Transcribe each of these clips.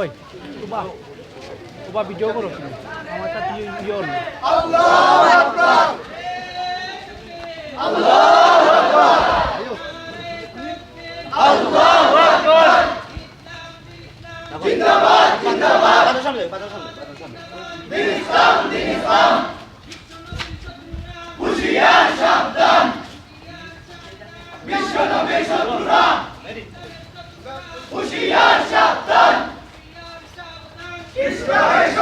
ওই তুবা তুবা ভিডিও করো? আমার সাথে ইয়ে ইয়ে হলো। Israel.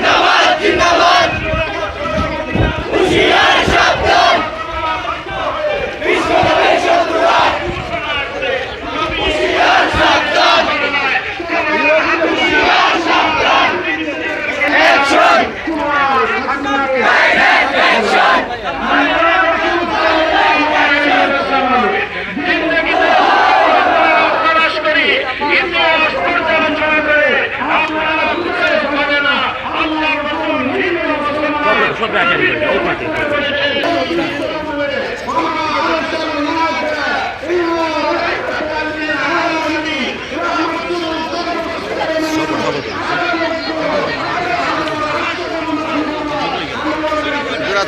জিন্দাবাদ জিন্দাবাদ। হুশিয়ার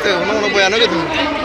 对我们不要那个东西